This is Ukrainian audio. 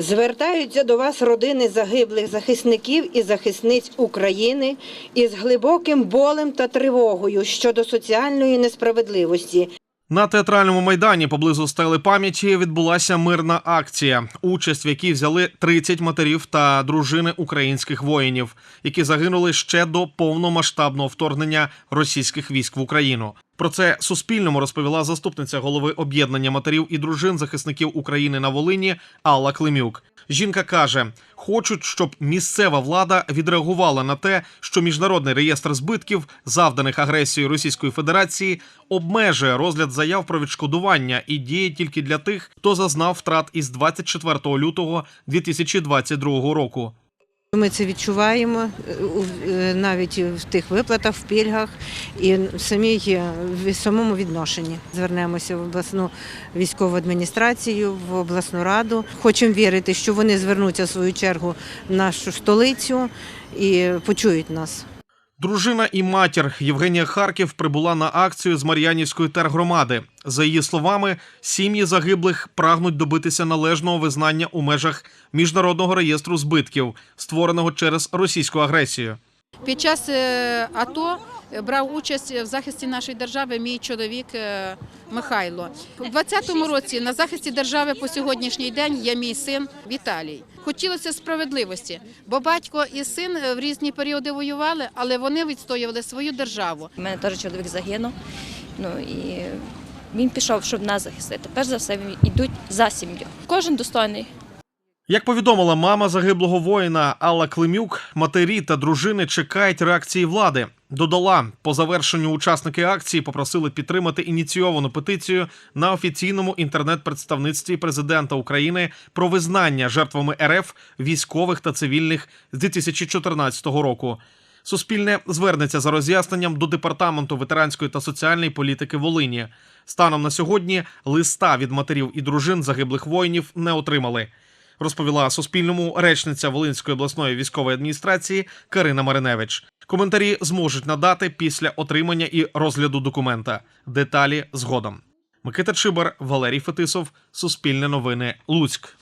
Звертаються до вас родини загиблих захисників і захисниць України із глибоким болем та тривогою щодо соціальної несправедливості, На театральному майдані поблизу стели пам'яті відбулася мирна акція, участь в якій взяли 30 матерів та дружини українських воїнів, які загинули ще до повномасштабного вторгнення російських військ в Україну. Про це Суспільному розповіла заступниця голови об'єднання матерів і дружин захисників України на Волині Алла Климюк. Жінка каже: хочуть, щоб місцева влада відреагувала на те, що міжнародний реєстр збитків, завданих агресією Російської Федерації, обмежує розгляд заяв про відшкодування і діє тільки для тих, хто зазнав втрат із 24 лютого 2022 року. Ми це відчуваємо е, е, навіть в тих виплатах, в пільгах і самій в самому відношенні. Звернемося в обласну військову адміністрацію, в обласну раду. Хочемо вірити, що вони звернуться в свою чергу в нашу столицю і почують нас. Дружина і матір Євгенія Харків прибула на акцію з Мар'янівської тергромади. За її словами, сім'ї загиблих прагнуть добитися належного визнання у межах міжнародного реєстру збитків, створеного через російську агресію. Під час е, АТО брав участь в захисті нашої держави мій чоловік е, Михайло. У 20-му році на захисті держави по сьогоднішній день є мій син Віталій. Хотілося справедливості, бо батько і син е, в різні періоди воювали, але вони відстоювали свою державу. У мене теж чоловік загинув. Ну і він пішов, щоб нас захистити. Перш за все, йдуть за сім'ю. Кожен достойний. Як повідомила мама загиблого воїна Алла Климюк, матері та дружини чекають реакції влади. Додала, по завершенню учасники акції попросили підтримати ініційовану петицію на офіційному інтернет-представництві президента України про визнання жертвами РФ військових та цивільних з 2014 року. Суспільне звернеться за роз'ясненням до департаменту ветеранської та соціальної політики Волині. Станом на сьогодні листа від матерів і дружин загиблих воїнів не отримали. Розповіла Суспільному речниця Волинської обласної військової адміністрації Карина Мариневич. Коментарі зможуть надати після отримання і розгляду документа. Деталі згодом. Микита Чибар, Валерій Фетисов, Суспільне новини, Луцьк.